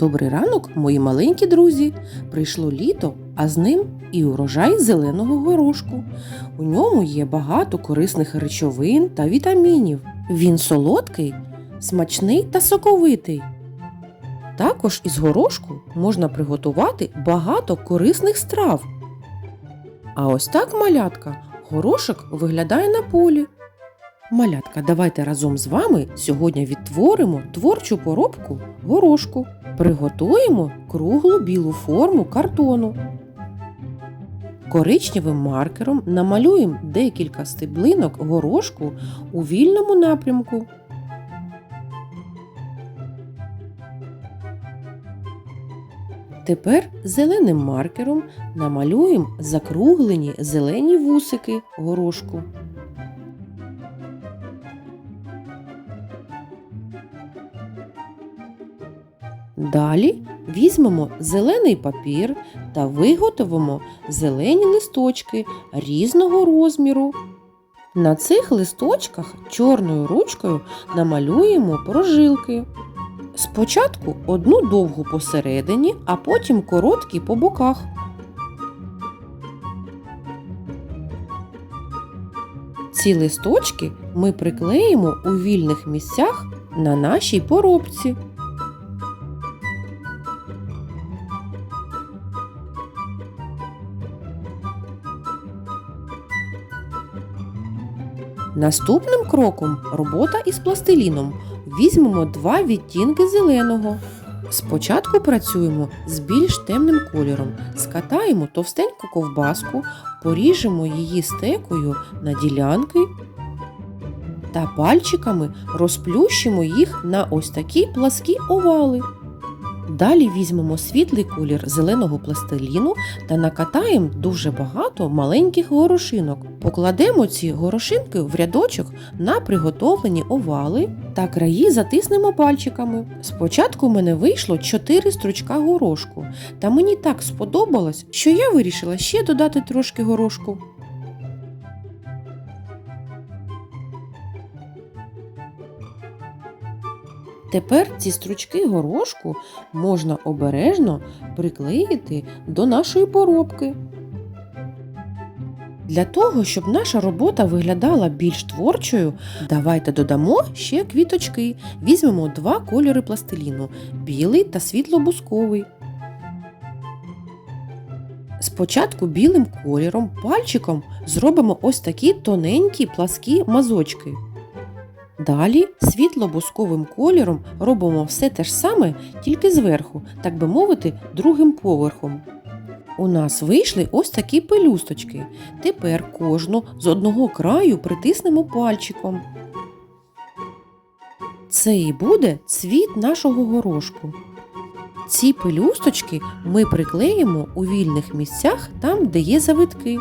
Добрий ранок, мої маленькі друзі. Прийшло літо, а з ним і урожай зеленого горошку. У ньому є багато корисних речовин та вітамінів. Він солодкий, смачний та соковитий. Також із горошку можна приготувати багато корисних страв. А ось так, малятка, горошок виглядає на полі. Малятка, давайте разом з вами сьогодні відтворимо творчу поробку горошку. Приготуємо круглу білу форму картону. Коричневим маркером намалюємо декілька стеблинок горошку у вільному напрямку. Тепер зеленим маркером намалюємо закруглені зелені вусики горошку. Далі візьмемо зелений папір та виготовимо зелені листочки різного розміру. На цих листочках чорною ручкою намалюємо прожилки. Спочатку одну довгу посередині, а потім короткі по боках. Ці листочки ми приклеїмо у вільних місцях на нашій поробці. Наступним кроком робота із пластиліном. Візьмемо два відтінки зеленого. Спочатку працюємо з більш темним кольором, скатаємо товстеньку ковбаску, поріжемо її стекою на ділянки та пальчиками розплющимо їх на ось такі пласкі овали. Далі візьмемо світлий колір зеленого пластиліну та накатаємо дуже багато маленьких горошинок. Покладемо ці горошинки в рядочок на приготовлені овали та краї затиснемо пальчиками. Спочатку в мене вийшло 4 стручка горошку, та мені так сподобалось, що я вирішила ще додати трошки горошку. Тепер ці стручки горошку можна обережно приклеїти до нашої поробки. Для того, щоб наша робота виглядала більш творчою, давайте додамо ще квіточки. Візьмемо два кольори пластиліну білий та світло-бусковий. Спочатку білим кольором пальчиком зробимо ось такі тоненькі пласкі мазочки. Далі світло-бусковим кольором робимо все те ж саме, тільки зверху, так би мовити, другим поверхом. У нас вийшли ось такі пелюсточки. Тепер кожну з одного краю притиснемо пальчиком. Це і буде цвіт нашого горошку. Ці пелюсточки ми приклеїмо у вільних місцях там, де є завитки.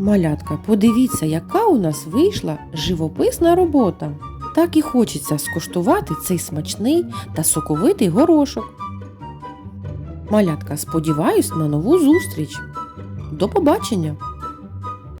Малятка, подивіться, яка у нас вийшла живописна робота. Так і хочеться скуштувати цей смачний та соковитий горошок. Малятка, сподіваюсь на нову зустріч. До побачення!